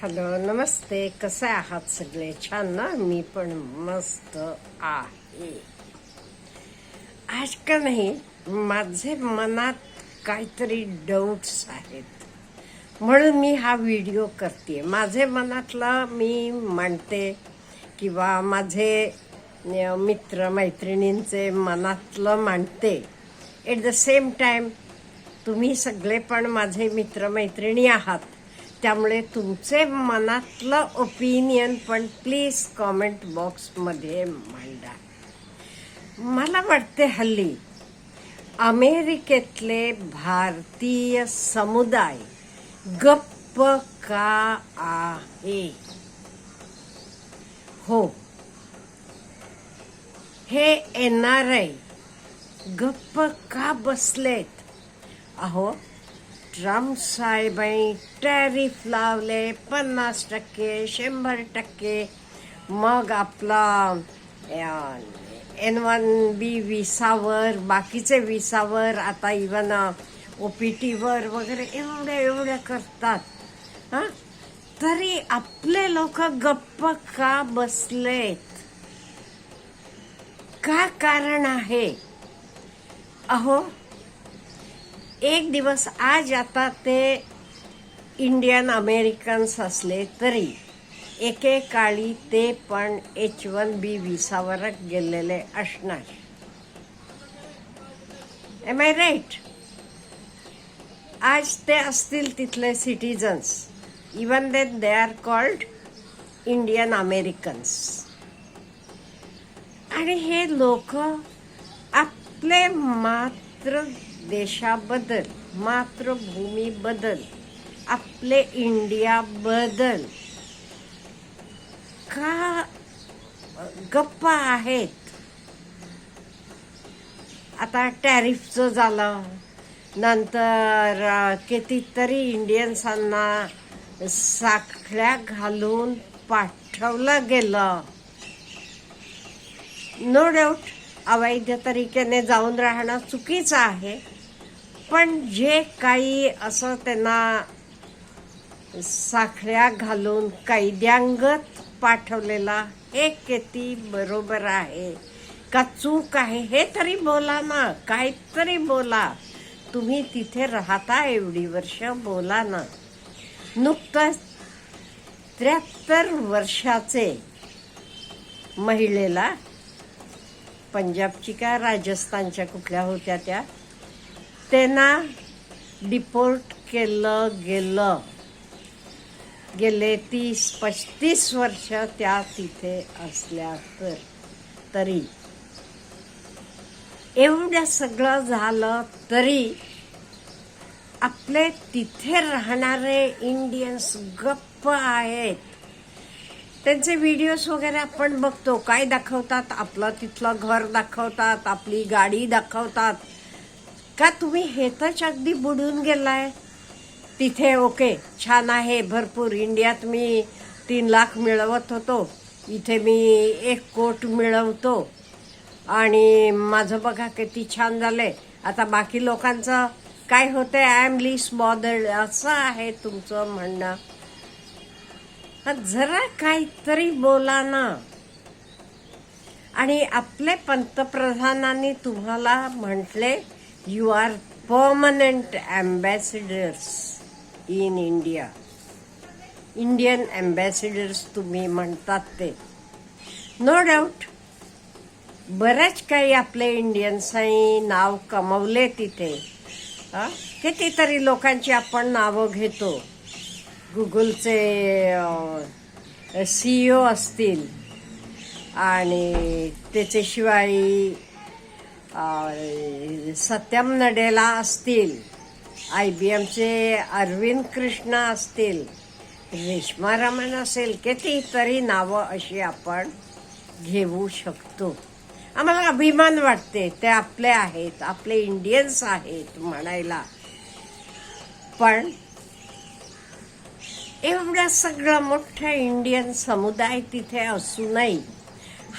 Hello नमस्ते. कसे आहात सगळे? छान ना? मी पण मस्त आहे. आज का नाही माझे मनात काहीतरी डाऊट्स आहेत. म्हणून मी हा व्हिडिओ करते माझे मनातलं मी मांडते किंवा माझे मित्र मैत्रिणींचे मनातलं मांडते. एट द सेम टाईम तुम्ही सगळे पण माझे मित्रमैत्रिणी आहात. त्यामुळे तुमचे मनातलं ओपिनियन पण प्लीज कॉमेंट बॉक्समध्ये मांडा. मला वाटते हल्ली अमेरिकेतले भारतीय समुदाय गप्प का आहे? हो. हे एन आर आय गप्प का बसलेत? अहो ट्रम्प साहेबाई टॅरिफ लावले पन्नास टक्के शंभर टक्के. मग आपला एन वन बी विसावर बाकीचे विसावर आता इवन ओ पी टीवर वगैरे एवढ्या एवढ्या करतात. हां? तरी आपले लोक गप्प का बसलेत? का कारण आहे? अहो एक दिवस आज आता ते इंडियन अमेरिकन्स असले तरी एकेकाळी ते पण एच वन बी विसावर गेलेले असणार. एम आय राईट आज ते असतील तिथले citizens even then they are called Indian Americans आणि हे लोक आपले मात्र देशाबद्दल मातृभूमीबद्दल आपले इंडियाबद्दल का गप्पा आहेत? आता टॅरिफचं झालं. नंतर कितीतरी इंडियन्सांना साखळ्या घालून पाठवलं गेलं. नो डाऊट अवैध तरीकेने जाऊन राहणं चुकीचं आहे. पण जे काही असं त्यांना साखळ्या घालून कैद्यांगत पाठवलेला हे किती बरोबर आहे. का चूक आहे हे तरी बोला ना काहीतरी बोला. तुम्ही तिथे राहता एवढी वर्ष बोला ना. नुकतंच त्र्याहत्तर वर्षाचे महिलेला पंजाबची का राजस्थानच्या कुठल्या होत्या त्या? त्यांना डिपोर्ट केलं गेलं. गेले तीस पस्तीस वर्ष त्या तिथे असल्या तर. तरी एवढं सगळं झालं तरी आपले तिथे राहणारे इंडियन्स गप्प आहेत. त्यांचे व्हिडिओज वगैरे आपण बघतो. काय दाखवतात? आपलं तिथलं घर दाखवतात आपली गाडी दाखवतात. का तुम्ही हेतच अगदी बुडून गेलाय? तिथे ओके छान आहे भरपूर. इंडियात मी तीन लाख मिळवत होतो. इथे मी एक कोट मिळवतो. आणि माझं बघा किती छान झालंय. आता बाकी लोकांचं काय होतंय? आय एम लिस्ट बॉदर्ड असं आहे तुमचं म्हणणं. जरा काहीतरी बोला ना. आणि आपले पंतप्रधानांनी तुम्हाला म्हटले you are permanent ambassadors in India Indian ambassadors तुम्ही म्हणतात ते. नो डाऊट बऱ्याच काही आपले इंडियन्सही नाव कमवले तिथे. कितीतरी लोकांची आपण नावं घेतो. गुगलचे सीईओ असतील. आणि त्याच्याशिवाय सत्यम नडेला असतील आय बी एमचे अरविंद कृष्ण असतील रेश्मा रमण असेल कितीतरी नावं अशी आपण घेऊ शकतो. आम्हाला अभिमान वाटते ते आपले आहेत आपले इंडियन्स आहेत म्हणायला. पण एवढं सगळं मोठं इंडियन समुदाय तिथे असूनही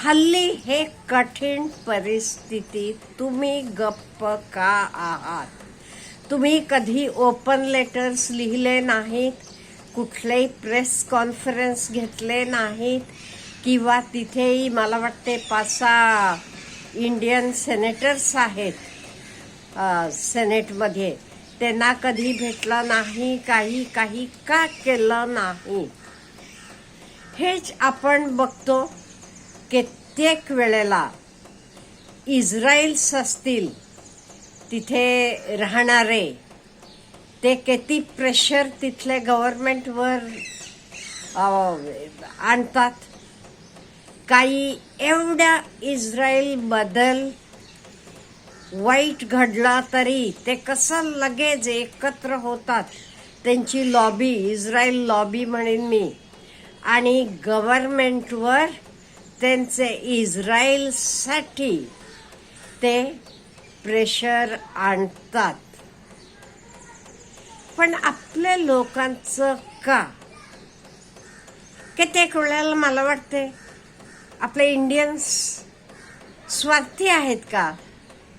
हल्ली हे कठीण परिस्थितीत तुम्ही गप्प का आहात? तुम्ही कधी ओपन लेटर्स लिहिले नाहीत? कुठलेही प्रेस कॉन्फरन्स घेतले नाहीत? किंवा तिथेही मला वाटते पाच सहा इंडियन सेनेटर्स आहेत सेनेटमध्ये त्यांना कधी भेटलं नाही काही काही का केलं नाही? हेच आपण बघतो. कित्येक वेळेला इस्रायल्स असतील तिथे राहणारे ते किती प्रेशर तिथले गव्हर्मेंटवर आणतात. काही एवढ्या इस्रायल वाईट घडला तरी ते कसं लगेच एकत्र होतात त्यांची लॉबी इस्रायल लॉबी म्हणेन मी. आणि गव्हर्मेंटवर त्यांचे इस्रायलसाठी ते प्रेशर आणतात. पण आपल्या लोकांचं का? कित्येक वेळेला मला वाटते आपले इंडियन्स स्वार्थी आहेत का?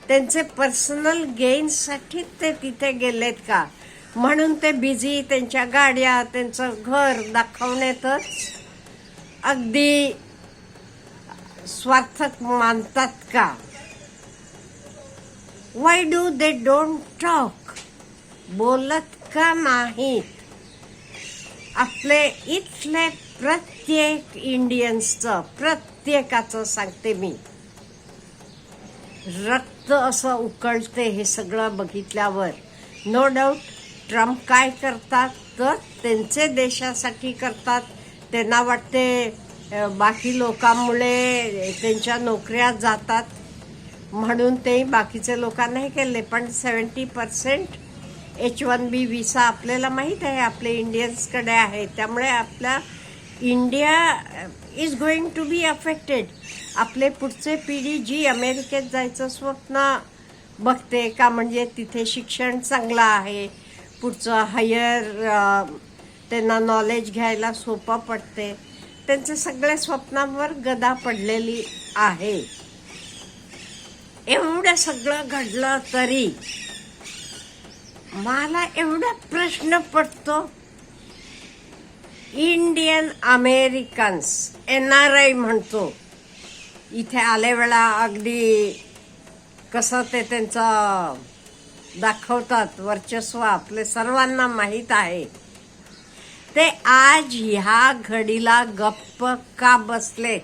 त्यांचे पर्सनल गेनसाठी ते तिथे गेलेत का? म्हणून ते बिझी त्यांच्या गाड्या त्यांचं घर दाखवण्यातच अगदी स्वार्थक मानतात का? Why do they don't talk बोलत का नाहीत? आपले इथले प्रत्येक इंडियन्सचं प्रत्येकाचं सांगते मी. रक्त असं उकळते हे सगळं बघितल्यावर. नो डाऊट ट्रम्प काय करतात? तर त्यांचे देशासाठी करतात. त्यांना वाटते बाकी लोकांमुळे त्यांच्या नोकऱ्या जातात म्हणून ते बाकीचे लोकांनाही केले. पण seventy percent H one B visa आपल्याला माहीत आहे आपले इंडियन्सकडे आहे. त्यामुळे आपला India is going to be affected आपले पुढचे पिढी जी अमेरिकेत जायचं स्वप्न बघते का म्हणजे तिथे शिक्षण चांगलं आहे पुढचं हायर त्यांना नॉलेज घ्यायला सोपं पडते. त्यांच्या सगळ्या स्वप्नांवर गदा पडलेली आहे. एवढं सगळं घडलं तरी मला एवढा प्रश्न पडतो Indian Americans N R I म्हणतो इथे आले वेळा अगदी कसं ते त्यांचं दाखवतात वर्चस्व आपले सर्वांना माहीत आहे. ते आज ह्या घडीला गप्प का बसले?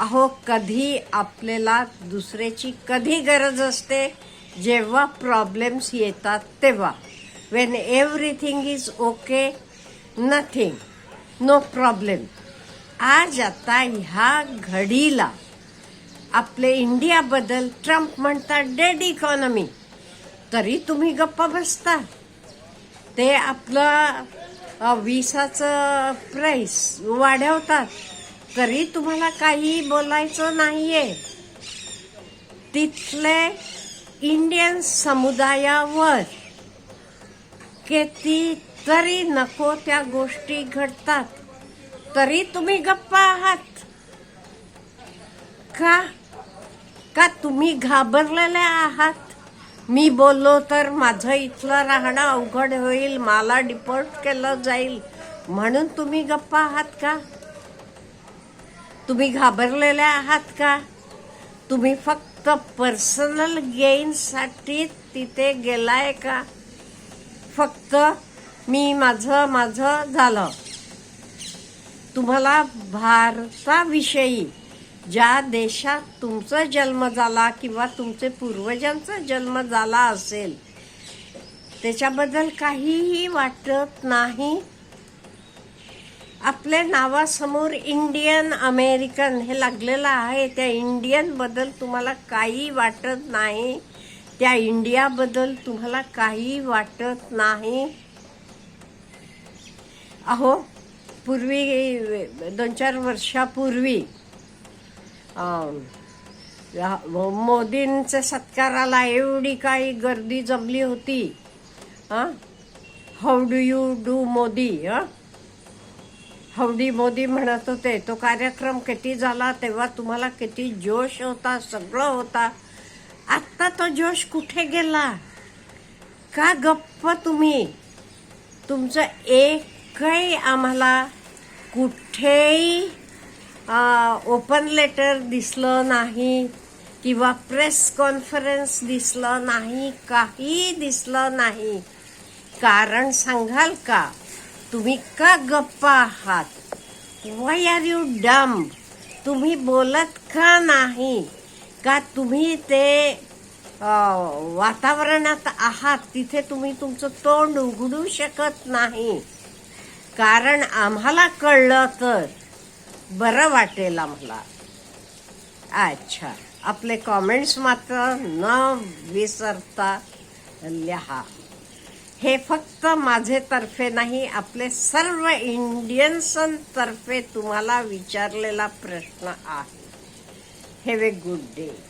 अहो कधी आपल्याला दुसऱ्याची कधी गरज असते? जेव्हा प्रॉब्लेम्स येतात तेव्हा. When everything is okay nothing no problem आज आता ह्या घडीला आपले इंडियाबद्दल ट्रम्प म्हणतात डेड इकॉनॉमी तरी तुम्ही गप्पा बसता. ते आपलं विसाचं प्राईस वाढवतात. तरी तुम्हाला काही बोलायचं नाहीये. तिथले इंडियन समुदायावर किती तरी नको त्या गोष्टी घडतात. तरी तुम्ही गप्पा आहात. का? का तुम्ही घाबरलेले आहात? मी बोललो तर माझं इथलं राहणं अवघड होईल मला डिपोर्ट केलं जाईल. म्हणून तुम्ही गप्पा आहात का? तुम्ही घाबरलेले आहात का? तुम्ही फक्त पर्सनल गेनसाठी तिथे गेलाय का? फक्त मी माझं माझं झालं. तुम्हाला भारताविषयी ज्या देशात तुमचा जन्म झाला किंवा तुमचे पूर्वजांचा जन्म झाला असेल त्याच्याबद्दल काहीही वाटत नाही. आपल्या नावासमोर इंडियन अमेरिकन हे लागलेलं आहे. त्या इंडियनबद्दल तुम्हाला काही वाटत नाही. त्या इंडियाबद्दल तुम्हाला काही वाटत नाही. अहो पूर्वी दोन चार वर्षापूर्वी मोदींच्या सत्काराला एवढी काही गर्दी जमली होती how do you do Modi hmm howdy Modi म्हणत होते तो कार्यक्रम किती झाला तेव्हा तुम्हाला किती जोश होता सगळं होता. आत्ता तो जोश कुठे गेला? का गप्प तुम्ही? तुमचं एक आम्हाला कुठेही ओपन लेटर दिसलं नाही किंवा प्रेस कॉन्फरन्स दिसलं नाही काही दिसलं नाही. कारण सांगाल का तुम्ही का गप्पा आहात? वाय आर यू डम तुम्ही बोलत का नाही? का तुम्ही ते वातावरणात आहात? तिथे तुम्ही तुमचं तोंड उघडू शकत नाही. कारण आम्हाला कळलं तर. बरं वाटेल आम्हाला. अच्छा. आपले कॉमेंट्स मात्र न विसरता लिहा. हे फक्त माझे तर्फे नाही आपले सर्व इंडियन्सांतर्फे तुम्हाला विचारलेला प्रश्न आहे. Have a good day